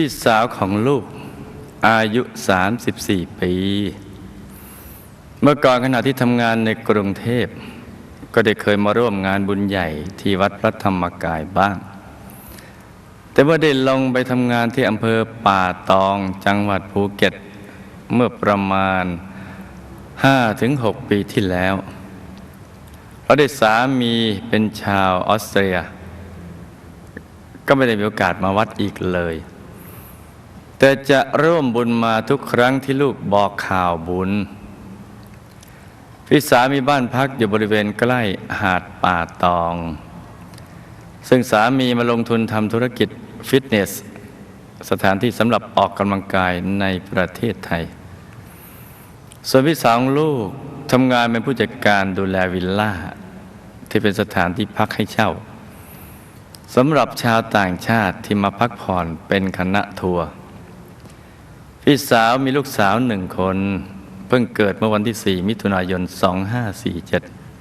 พี่สาวของลูกอายุ 34 ปี เมื่อก่อนขณะที่ทำงานในกรุงเทพ ก็ได้เคยมาร่วมงานบุญใหญ่ที่วัดพระธรรมกายบ้าง แต่เมื่อได้ลงไปทำงานที่อำเภอป่าตองจังหวัดภูเก็ต เมื่อประมาณ 5-6 ปีที่แล้วเราได้สามีเป็นชาวออสเตรีย ก็ไม่ได้มีโอกาสมาวัดอีกเลย แต่จะร่วมบุญมาทุกครั้งที่ลูกบอกข่าวบุญ พี่สามีบ้านพักอยู่บริเวณใกล้หาดป่าตอง ซึ่งสามีมาลงทุนทำธุรกิจฟิตเนส สถานที่สำหรับออกกำลังกายในประเทศไทย ส่วนพี่สาวลูกทำงานเป็นผู้จัดการดูแลวิลล่า ที่เป็นสถานที่พักให้เช่าสำหรับชาวต่างชาติที่มาพักผ่อนเป็นคณะทัวร์ พี่สาวมีลูกสาวหนึ่งคน เพิ่งเกิดเมื่อวันที่ 4 มิถุนายน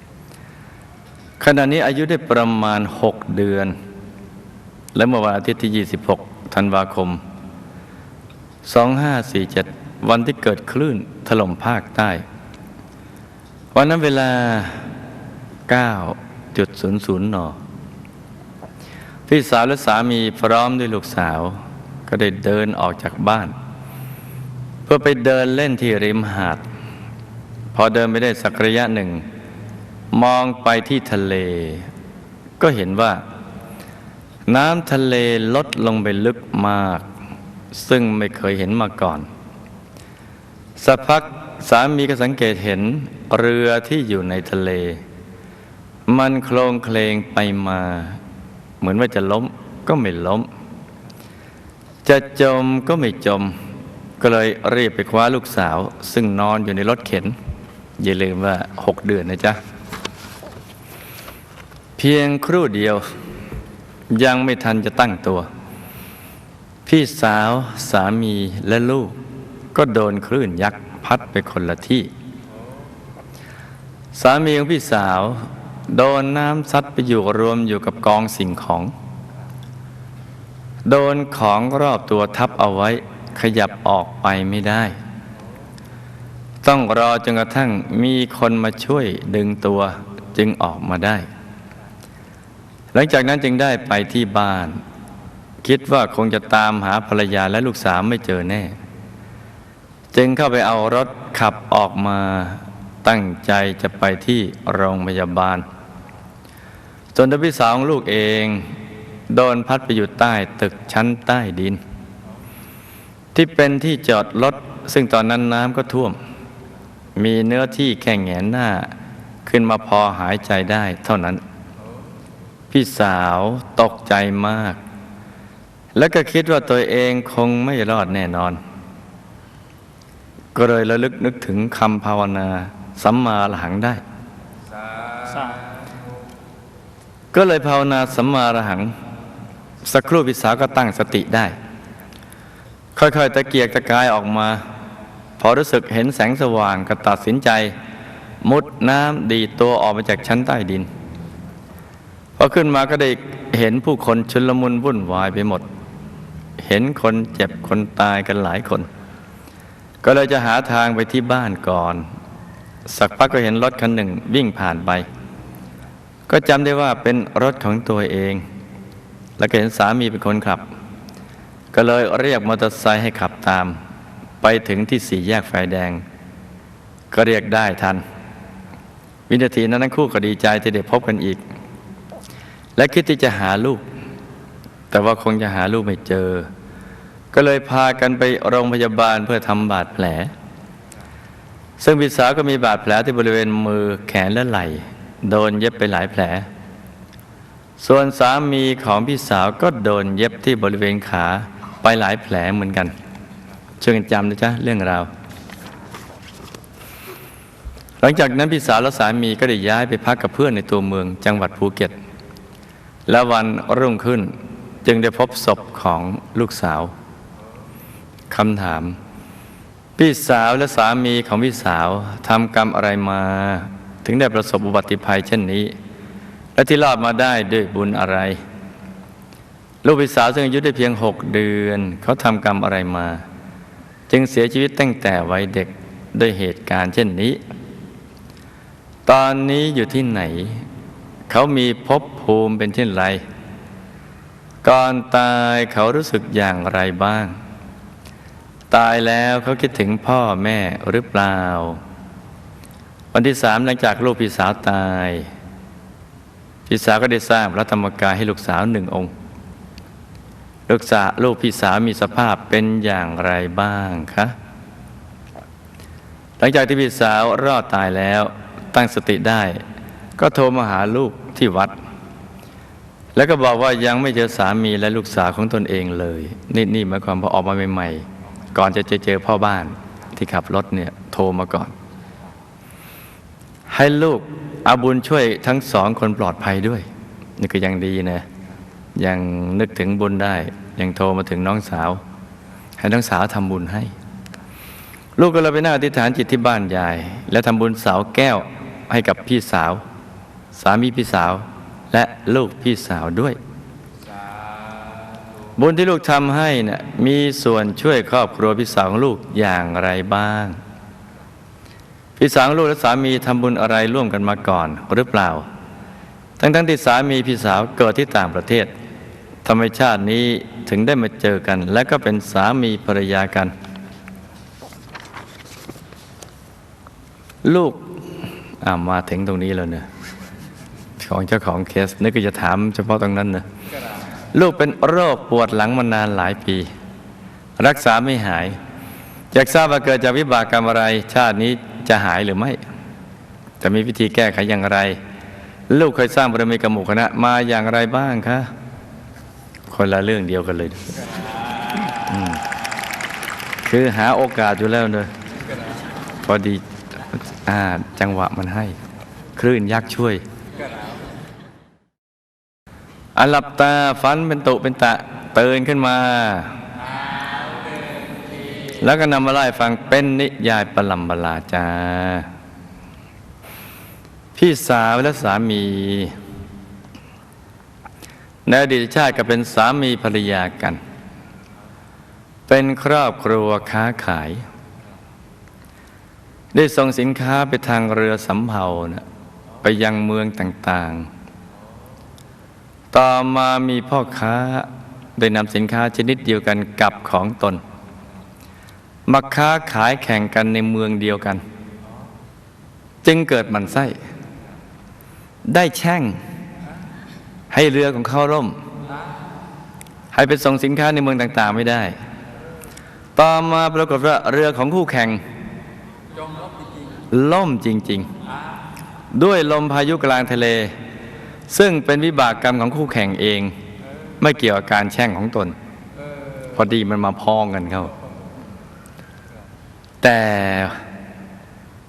2547 ขณะนี้อายุได้ประมาณ 6 เดือน และเมื่อวันอาทิตย์ที่ 26 ธันวาคม 2547 วันที่เกิดคลื่นถล่มภาคใต้ วันนั้นเวลา 9.00 น พี่สาวและสามีพร้อมด้วยลูกสาว ก็ได้เดินออกจากบ้าน เพื่อไปเดินเล่นที่ริมหาด พอเดินไปได้สักระยะหนึ่ง มองไปที่ทะเล ก็เห็นว่า น้ำทะเลลดลงไปลึกมาก ซึ่งไม่เคยเห็นมาก่อน สักพักสามีก็สังเกตเห็นเรือที่อยู่ในทะเล มันโคลงเคลงไปมา เหมือนว่าจะล้มก็ไม่ล้ม จะจมก็ไม่จม ก็เลยรีบไปคว้าลูกสาว ซึ่งนอนอยู่ในรถเข็น อย่าลืมว่าหกเดือนนะจ๊ะ เพียงครู่เดียว ยังไม่ทันจะตั้งตัว พี่สาวสามีและลูก ก็โดนคลื่นยักษ์พัดไปคนละที่ สามีของพี่สาว โดนน้ำซัดไปอยู่รวมอยู่กับกองสิ่งของ โดนของรอบตัวทับเอาไว้ ขยับออกไปไม่ได้ ต้องรอจนกระทั่งมีคนมาช่วยดึงตัวจึงออกมาได้ หลังจากนั้นจึงได้ไปที่บ้าน คิดว่าคงจะตามหาภรรยาและลูกสาวไม่เจอแน่ จึงเข้าไปเอารถขับออกมาตั้งใจจะไปที่โรงพยาบาลส่วนพี่สาวของลูกเอง โดนพัดไปอยู่ใต้ตึกชั้นใต้ดิน ที่เป็นที่จอดรถซึ่งตอนนั้นน้ำก็ท่วม มีเนื้อที่แค่แงนหน้า ขึ้นมาพอหายใจได้เท่านั้น พี่สาวตกใจมาก แล้วก็คิดว่าตัวเองคงไม่รอดแน่นอน ก็เลยระลึกนึกถึงคำภาวนาสัมมาอรหังได้ ก็เลยภาวนาสัมมาอรหัง สักครู่พิสาวก็ตั้งสติได้ ค่อยๆตะเกียกตะกายออกมา พอรู้สึกเห็นแสงสว่างก็ตัดสินใจ มุดน้ำดีตัวออกมาจากชั้นใต้ดินพอขึ้นมาก็ได้เห็นผู้คนชุลมุนวุ่นวายไปหมด เห็นคนเจ็บคนตายกันหลายคน ก็เลยจะหาทางไปที่บ้านก่อน สักพักก็เห็นรถคันหนึ่งวิ่งผ่านไป ก็จำได้ว่าเป็นรถของตัวเอง แล้วก็เห็นสามีเป็นคนขับ ก็เลยเรียกมอเตอร์ไซค์ให้ขับตาม ไปถึงที่สี่แยกไฟแดง ก็เรียกได้ทัน วินาทีนั้นทั้งคู่ก็ดีใจที่ได้พบกันอีก และคิดที่จะหาลูก แต่ว่าคงจะหาลูกไม่เจอ ก็เลยพากันไปโรงพยาบาลเพื่อทำบาดแผล ซึ่งพี่สาวก็มีบาดแผลที่บริเวณมือแขนและไหล่ โดนเย็บไปหลายแผลส่วนสามีของพี่สาวก็โดนเย็บที่บริเวณขา ไปหลายแผลเหมือนกันช่วยกันจำนะจ๊ะเรื่องราว หลังจากนั้นพี่สาวและสามีก็ได้ย้ายไปพักกับเพื่อนในตัวเมืองจังหวัดภูเก็ต และวันรุ่งขึ้นจึงได้พบศพของลูกสาวคำถาม พี่สาวและสามีของพี่สาวทำกรรมอะไรมา ถึงได้ประสบอุบัติภัยเช่นนี้ และที่รอดมาได้ด้วยบุญอะไร ลูกพี่สาวซึ่งอายุได้เพียงหกเดือน เขาทำกรรมอะไรมา จึงเสียชีวิตตั้งแต่วัยเด็กด้วยเหตุการณ์เช่นนี้ ตอนนี้อยู่ที่ไหน เขามีภพภูมิเป็นเช่นไร ก่อนตายเขารู้สึกอย่างไรบ้าง ตายแล้วเขาคิดถึงพ่อแม่หรือเปล่า วันที่สามหลังจากลูกพี่สาวตาย พี่สาวก็ได้สร้างพระธรรมกายให้ลูกสาวหนึ่งองค์ ลูกสาวลูกพี่สาวมีสภาพเป็นอย่างไรบ้างคะ หลังจากที่พี่สาวรอดตายแล้วตั้งสติได้ ก็โทรมาหาลูกที่วัด แล้วก็บอกว่ายังไม่เจอสามีและลูกสาวของตนเองเลย นี่นี่หมายความพอออกมาใหม่ๆ ก่อนจะเจอเจอพ่อบ้านที่ขับรถเนี่ยโทรมาก่อน ให้ลูกอาบุญช่วยทั้งสองคนปลอดภัยด้วย นี่ก็ยังดีนะ ยังนึกถึงบุญได้ ยังโทรมาถึงน้องสาว ให้น้องสาวทำบุญให้ ลูกก็เลยไปนั่งอธิษฐานจิตที่บ้านยาย และทำบุญเสาแก้วให้กับพี่สาว สามีพี่สาว และลูกพี่สาวด้วย บุญที่ลูกทำให้นะ่ะมีส่วนช่วยครอบครัวพี่สาวของลูกอย่างไรบ้าง พี่สาวลูกและสามีทำบุญอะไรร่วมกันมาก่อนหรือเปล่า ทั้งๆที่สามีพี่สาวเกิดที่ต่างประเทศ ธรรมชาตินี้ถึงได้มาเจอกัน และก็เป็นสามีภรรยากัน ลูกามาถึงตรงนี้แล้วเนี่ยของเจ้าของเคสนึกก็จะถามเฉพาะตรงนั้นนะลูกเป็นโรคปวดหลังมานานหลายปี รักษาไม่หายอยากทราบว่าเกิดจากวิบากกรรมอะไร ชาตินี้จะหายหรือไม่ จะมีวิธีแก้ไขอย่างไร ลูกเคยสร้างบารมีกับหมู่คณะมาอย่างไรบ้างคะ คนละเรื่องเดียวกันเลยอืมคือหาโอกาสอยู่แล้วเนอะพอดีอ่าจังหวะมันให้ คลื่นยักษ์ช่วยอันหลับตาฟันเป็นตุเป็นตะเตือนขึ้นมา แล้วก็นำมาไล่ฟังเป็นนิยายประลำบลาจา พี่สาวและสามี ในอดีตชาติก็เป็นสามีภรรยากัน เป็นครอบครัวค้าขาย ได้ส่งสินค้าไปทางเรือสำเภานะไปยังเมืองต่างๆ ต่อมามีพ่อค้าได้นำสินค้าชนิดเดียวกันกับของตน มาค้าขายแข่งกันในเมืองเดียวกัน จึงเกิดหมันไส้ ได้แช่ง ให้เรือของเขาล่ม ให้ไปส่งสินค้าในเมืองต่างๆไม่ได้ ต่อมาปรากฏว่าเรือของคู่แข่ง ล่มจริง ๆ ด้วยลมพายุกลางทะเล ซึ่งเป็นวิบากกรรมของคู่แข่งเอง ไม่เกี่ยวกับการแช่งของตน พอดีมันมาพ้องกันเข้า แต่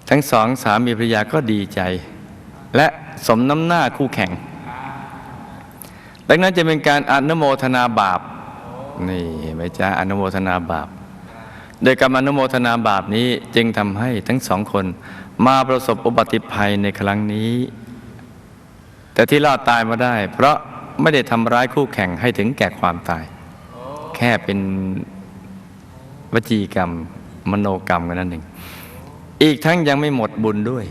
ทั้งสองสามีภรรยาก็ดีใจ และสมน้ำหน้าคู่แข่ง ดังนั้นจะเป็นการอนุโมทนาบาป นี่เห็นไหมจ๊ะอนุโมทนาบาป โดยการอนุโมทนาบาปนี้จึงทำให้ทั้งสองคนมาประสบอุบัติภัยในครั้งนี้ แต่ที่รอดตายมาได้ เพราะไม่ได้ทำร้ายคู่แข่งให้ถึงแก่ความตาย แค่เป็นวจีกรรมมโนกรรมกันนั่นเองอีกทั้งยังไม่หมดบุญด้วย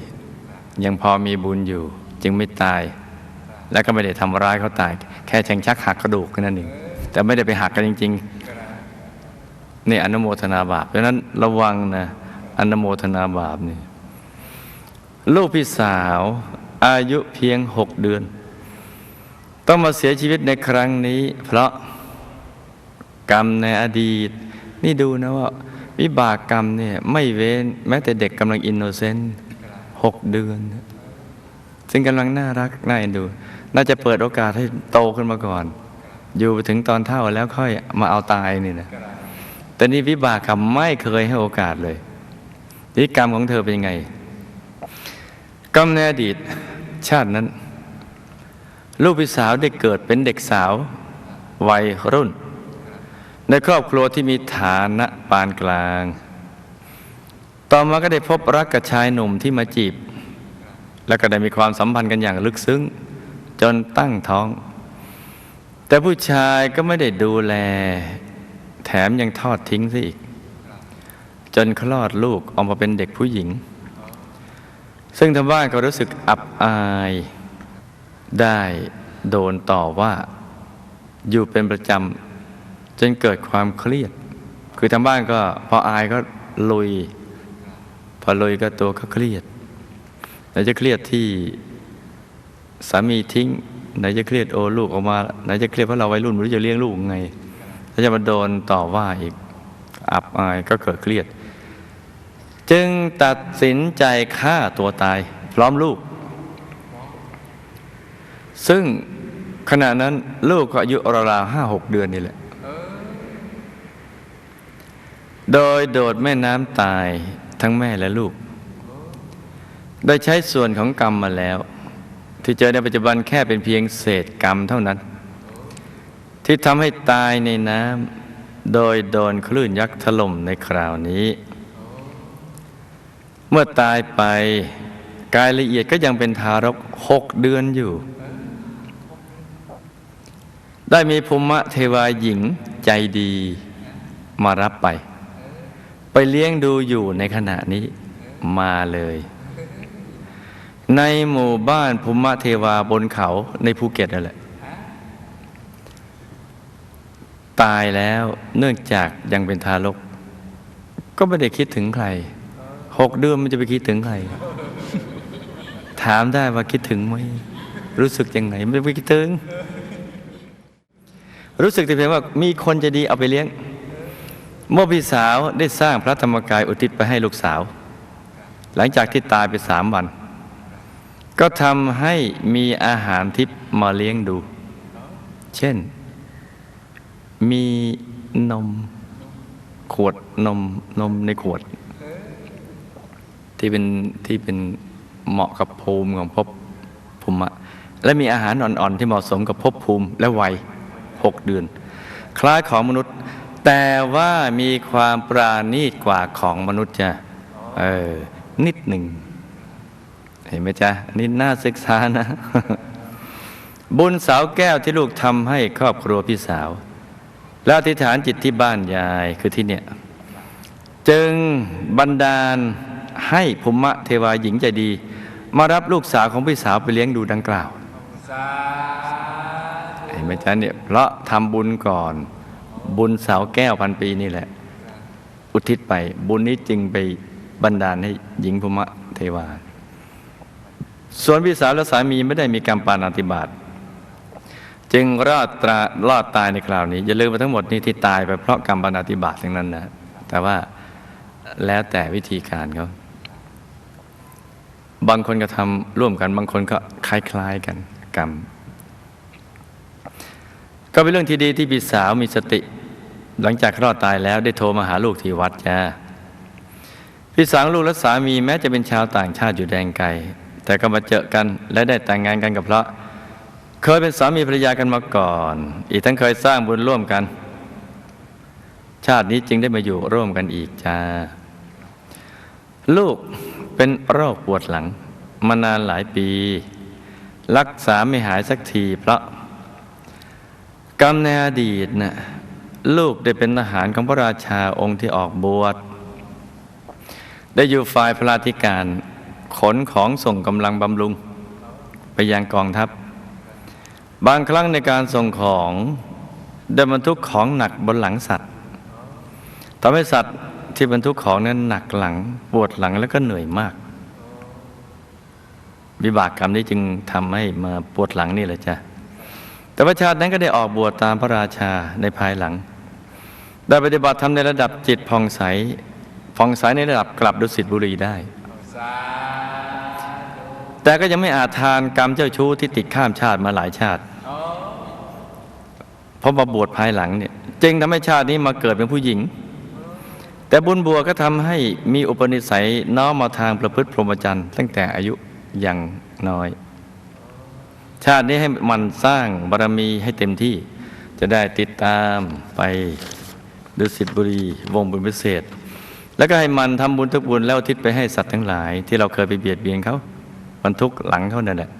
ยังพอมีบุญอยู่ จึงไม่ตาย และก็ไม่ได้ทำร้ายเขาตาย แค่แทงชักหักกระดูกแค่นั้นเองแต่ไม่ได้ไปหักกันจริงๆนี่อนุโมทนาบาปเพราะฉะนั้นระวังนะอนุโมทนาบาปนี่ลูกพี่สาวอายุเพียงหกเดือน ต้องมาเสียชีวิตในครั้งนี้ เพราะกรรมในอดีต นี่ดูนะว่า วิบากกรรมเนี่ยไม่เว้นแม้แต่เด็กกำลังอินโนเซนต์หกเดือน ซึ่งกำลังน่ารักน่าเอ็นดู น่าจะเปิดโอกาสให้โตขึ้นมาก่อน อยู่ถึงตอนเท่าแล้วค่อยมาเอาตายนี่นะแต่นี่วิบากกรรมไม่เคยให้โอกาสเลยนี่กรรมของเธอเป็นยังไงกรรมในอดีตชาตินั้น ลูกพี่สาวได้เกิดเป็นเด็กสาว วัยรุ่น ในครอบครัวที่มีฐานะปานกลาง ต่อมาก็ได้พบรักกับชายหนุ่มที่มาจีบ แล้วก็ได้มีความสัมพันธ์กันอย่างลึกซึ้ง จนตั้งท้อง แต่ผู้ชายก็ไม่ได้ดูแล แถมยังทอดทิ้งซะอีก จนคลอดลูกออกมาเป็นเด็กผู้หญิง ซึ่งทางบ้านก็รู้สึกอับอายได้โดนต่อว่าอยู่เป็นประจำจนเกิดความเครียด คือทางบ้านก็พออายก็ลุย พอลุยก็ตัวก็เครียด นจะเครียดที่สามีทิ้งไหนจะเครียดโอลูกออกมาไหนจะเครียดเพราะเราวัยรุ่นไม่รู้จะเลี้ยงลูกยังไงถ้าจะมาโดนต่อว่าอีกอับอายก็เกิดเครียด จึงตัดสินใจฆ่าตัวตาย พร้อมลูก ซึ่งขณะนั้นลูกก็อายุราวๆห้าหกเดือนนี่แหละ โดยโดดแม่น้ำตายทั้งแม่และลูก ได้ใช้ส่วนของกรรมมาแล้ว ที่เจอในปัจจุบันแค่เป็นเพียงเศษกรรมเท่านั้น ที่ทำให้ตายในน้ำโดยโดนคลื่นยักษ์ถล่มในคราวนี้ เมื่อตายไปกายละเอียดก็ยังเป็นทารกหกเดือนอยู่ ได้มีภูมิเทวาหญิงใจดีมารับไป ไปเลี้ยงดูอยู่ในขณะนี้มาเลย ในหมู่บ้านภูมิเทวาบนเขาในภูเก็ตนั่นแหละ ตายแล้วเนื่องจากยังเป็นทารก ก็ไม่ได้คิดถึงใครหกเดือนมันจะไปคิดถึงใคร ถามได้ว่าคิดถึงไหมรู้สึกยังไงไม่ไปคิดถึง รู้สึกแต่เพียงว่ามีคนจะดีเอาไปเลี้ยง เมื่อพี่สาวได้สร้างพระธรรมกายอุทิศไปให้ลูกสาว หลังจากที่ตายไปสามวัน ก็ทำให้มีอาหารทิพย์มาเลี้ยงดู เช่น มีนม ขวดนมนมในขวด ที่เป็นที่เป็นเหมาะกับภูมิของภพภูมิและมีอาหารอ่อนๆ ที่เหมาะสมกับภพภูมิและวัยหกเดือน คล้ายของมนุษย์ แต่ว่ามีความปราณีตกว่าของมนุษย์จ้ะเออนิดหนึ่ง เห็นไหมจ๊ะนี่น่าศึกษานะ บุญสาวแก้วที่ลูกทำให้ครอบครัวพี่สาว และอธิษฐานจิตที่บ้านยายคือที่เนี่ย จึงบันดาลให้ภูมะเทวาหญิงใจดี มารับลูกสาวของพี่สาวไปเลี้ยงดูดังกล่าวเห็นไหมจ๊ะเนี่ยเพราะทำบุญก่อน บุญสาวแก้วพันปีนี่แหละ อุทิศไปบุญนี้จึงไปบันดาลให้หญิงภูมะเทวา ส่วนพี่สาวและสามีไม่ได้มีกรรมปานาติบาตจึงรอดตารอดตายในคราวนี้ อย่าลืมว่าทั้งหมดนี้ที่ตายไปเพราะกรรมปานาติบาตทั้งนั้นนะแต่ว่าแล้วแต่วิธีการเขาบางคนก็ทำร่วมกันบางคนก็คล้าย ๆกันกรรม ก็เป็นเรื่องที่ดีที่พี่สาวมีสติ หลังจากรอดตายแล้วได้โทรมาหาลูกที่วัดจ้าพี่สาวลูกและสามีแม้จะเป็นชาวต่างชาติอยู่แดนไกล แต่ก็มาเจอกันและได้แต่งงานกันกับพระ เคยเป็นสามีภรรยากันมาก่อน อีกทั้งเคยสร้างบุญร่วมกัน ชาตินี้จึงได้มาอยู่ร่วมกันอีกจ้าลูกเป็นโรคปวดหลังมานานหลายปี รักษาไม่หายสักทีเพราะกรรมในอดีตน่ะลูกได้เป็นทหารของพระราชาองค์ที่ออกบวชได้อยู่ฝ่ายพระราธิการ ขนของส่งกำลังบำรุง ไปยังกองทัพ บางครั้งในการส่งของได้บรรทุกของหนักบนหลังสัตว์ทำให้สัตว์ที่บรรทุกของนั้นหนักหลังปวดหลังแล้วก็เหนื่อยมาก วิบากกรรมนี้จึงทำให้มาปวดหลังนี่แหละจ้ะแต่พระชาตินั้นก็ได้ออกบวชตามพระราชาในภายหลัง ได้ปฏิบัติทำในระดับจิตผ่องใสผ่องใสในระดับกลับดุสิตบุรีได้ แต่ก็ยังไม่อาจทานกรรมเจ้าชู้ที่ติดข้ามชาติมาหลายชาติเพราะมาบวชภายหลังเนี่ยจึงทำให้ชาตินี้มาเกิดเป็นผู้หญิง แต่บุญบัวก็ทำให้มีอุปนิสัยน้อมมาทางประพฤติพรหมจรรย์ตั้งแต่อายุยังน้อย ชาตินี้ให้มันสร้างบารมีให้เต็มที่จะได้ติดตามไปดุสิตบุรีวงบุญพิเศษ แล้วก็ให้มันทำบุญทุกบุญแล้วอุทิศไปให้สัตว์ทั้งหลาย ที่เราเคยไปเบียดเบียนเขา บรรทุกหลังเขานั่นแหละ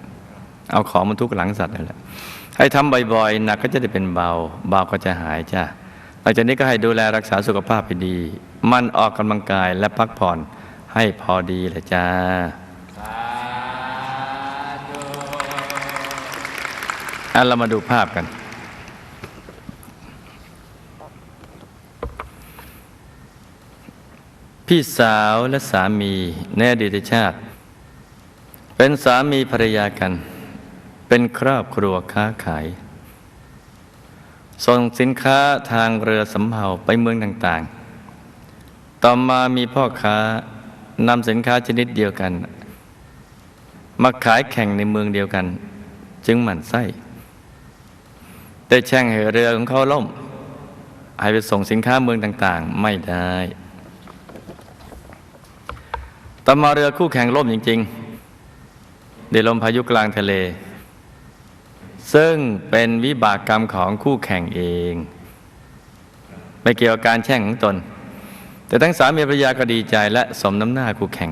เอาของบรรทุกหลังสัตว์นั่นแหละ ให้ทำบ่อยๆหนักก็จะได้เป็นเบา เบาก็จะหายจ้าหลังจากนี้ก็ให้ดูแลรักษาสุขภาพให้ดี มันออกกำลังกายและพักผ่อนให้พอดีเลยจ้าอะเรามาดูภาพกัน พี่สาวและสามีในอดีตชาติ เป็นสามีภรรยากัน เป็นครอบครัวค้าขาย ส่งสินค้าทางเรือสำเภาไปเมืองต่างๆ ต่อมามีพ่อค้านำสินค้าชนิดเดียวกัน มาขายแข่งในเมืองเดียวกัน จึงหมั่นไส้ได้แช่งให้เรือของเขาล่มให้ไปส่งสินค้าเมืองต่างๆ ไม่ได้ต่อมาเรือคู่แข่งล่มจริง ๆ ได้ลมพายุกลางทะเล ซึ่งเป็นวิบากกรรมของคู่แข่งเอง ไม่เกี่ยวกับการแช่งของตน แต่ทั้งสามีภรรยาก็ดีใจและสมน้ำหน้าคู่แข่ง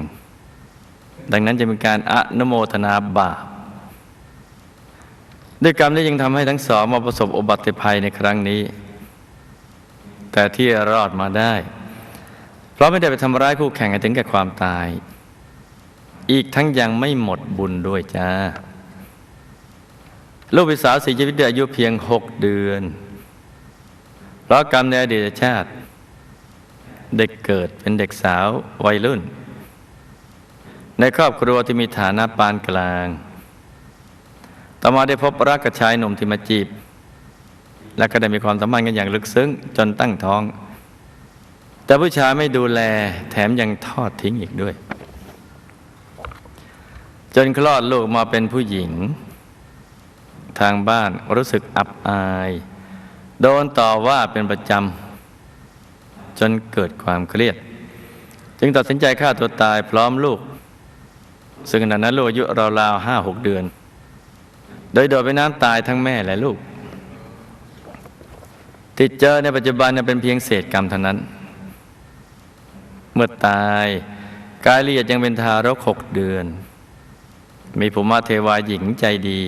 ดังนั้นจะเป็นการอนโมทนาบาปด้วยกรรมนี้ยังทำให้ทั้งสองมาประสบอุบัติภัยในครั้งนี้ แต่ที่รอดมาได้ เพราะไม่ได้ไปทำร้ายคู่แข่งถึงแก่ความตาย อีกทั้งยังไม่หมดบุญด้วยจ้า ลูกพี่สาวสีชีวิตอายุเพียงหกเดือน เพราะกรรมในอดีตชาติ เด็กเกิดเป็นเด็กสาววัยรุ่น ในครอบครัวที่มีฐานะปานกลาง ต่อมาได้พบรักกับชายหนุ่มที่มาจีบ และก็ได้มีความสัมพันธ์กันอย่างลึกซึ้งจนตั้งท้อง แต่ผู้ชายไม่ดูแลแถมยังทอดทิ้งอีกด้วย จนคลอดลูกมาเป็นผู้หญิง ทางบ้านรู้สึกอับอาย โดนต่อว่าเป็นประจำ จนเกิดความเครียด จึงตัดสินใจฆ่าตัวตายพร้อมลูก ซึ่งขณะนั้นลูกอายุราวๆห้าหกเดือน โดยโดดไปน้ำตายทั้งแม่และลูก ติดเจอในปัจจุบันเนี่ยเป็นเพียงเศษกรรมเท่านั้น เมื่อตายกายละเอียดยังเป็นทารกหกเดือน มีภูมิเทวาหญิงใจดี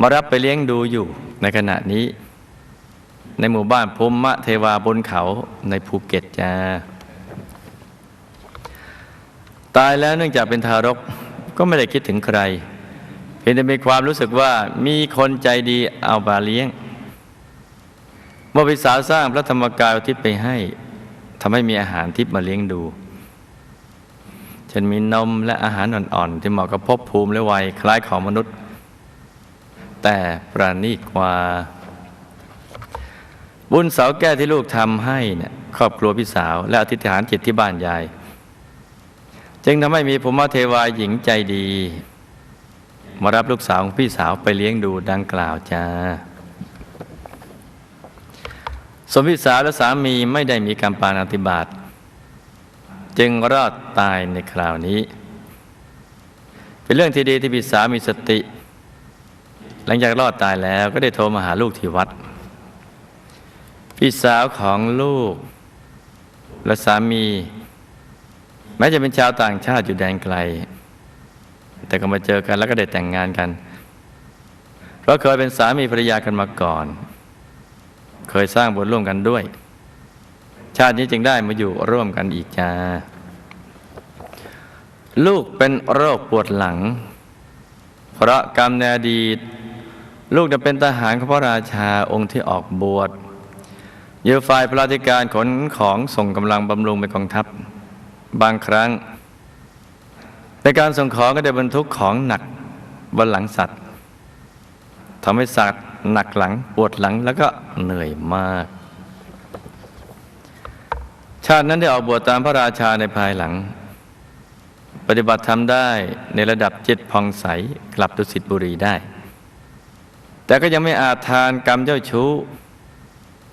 มารับไปเลี้ยงดูอยู่ในขณะนี้ ในหมู่บ้านภูมิเทวาบนเขาในภูเก็ตจ้าตายแล้วเนื่องจากเป็นทารกก็ไม่ได้คิดถึงใคร เพียงแต่มีความรู้สึกว่ามีคนใจดีเอามาเลี้ยง เมื่อพี่สาวสร้างพระธรรมกายอุทิศไปให้ทำให้มีอาหารทิพย์มาเลี้ยงดู ฉันมีนมและอาหารอ่อนๆ ที่เหมาะกับภพภูมิและวัยคล้ายของมนุษย์ แต่ประณีตกว่า บุญเสาแก้วที่ลูกทำให้เนี่ยครอบครัวพี่สาว และอธิษฐานจิตที่บ้านยาย จึงทำให้มีภูมิเทวาหญิงใจดี มารับลูกสาวของพี่สาวไปเลี้ยงดูดังกล่าวจ้าสมพิสาวและสามีไม่ได้มีกรรมปานาติบาต จึงรอดตายในคราวนี้ เป็นเรื่องที่ดีที่พี่สาวมีสติ หลังจากรอดตายแล้วก็ได้โทรมาหาลูกที่วัด พี่สาวของลูก และสามี แม้จะเป็นชาวต่างชาติอยู่แดนไกล แต่ก็มาเจอกันแล้วก็ได้แต่งงานกัน เพราะเคยเป็นสามีภรรยากันมาก่อน เคยสร้างบุญร่วมกันด้วย ชาตินี้จึงได้มาอยู่ร่วมกันอีกจ้า ลูกเป็นโรคปวดหลัง เพราะกรรมในอดีต ลูกจะเป็นทหารของพระราชาองค์ที่ออกบวชอยู่ฝ่ายพระราชการขนของส่งกำลังบำรุงไปกองทัพ บางครั้ง ในการส่งของก็ได้บรรทุกของหนักบนหลังสัตว์ทำให้สัตว์หนักหลังปวดหลังแล้วก็เหนื่อยมาก ชาตินั้นได้ออกบวชตามพระราชาในภายหลัง ปฏิบัติทำได้ในระดับจิตพองใสกลับดุสิตบุรีได้ แต่ก็ยังไม่อาจทานกรรมเจ้าชู้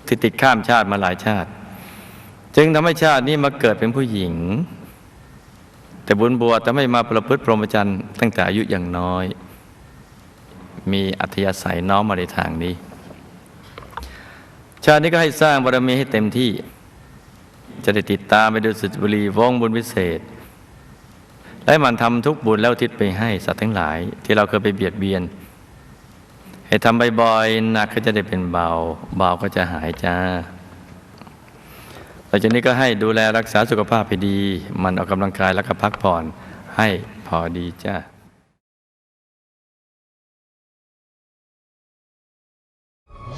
ที่ติดข้ามชาติมาหลายชาติ จึงทำให้ชาตินี้มาเกิดเป็นผู้หญิง แต่บุญบวชทำให้มาประพฤติพรหมจรรย์ตั้งแต่อายุอย่างน้อย มีอัธยาศัยน้อมมาในทางนี้ ชาตินี้ก็ให้สร้างบารมีให้เต็มที่ จะได้ติดตามไปดูสุจบุรีวงบุญวิเศษ และมันทำทุกบุญแล้วทิศไปให้สัตว์ทั้งหลาย ที่เราเคยไปเบียดเบียน ให้ทำบ่อยๆหนักก็จะได้เป็นเบา เบาก็จะหายจ้าหลังจากนี้ก็ให้ดูแลรักษาสุขภาพให้ดี มันออกกำลังกายแล้วก็พักผ่อนให้พอดีจ้า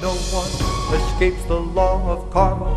No one escapes the law of karma.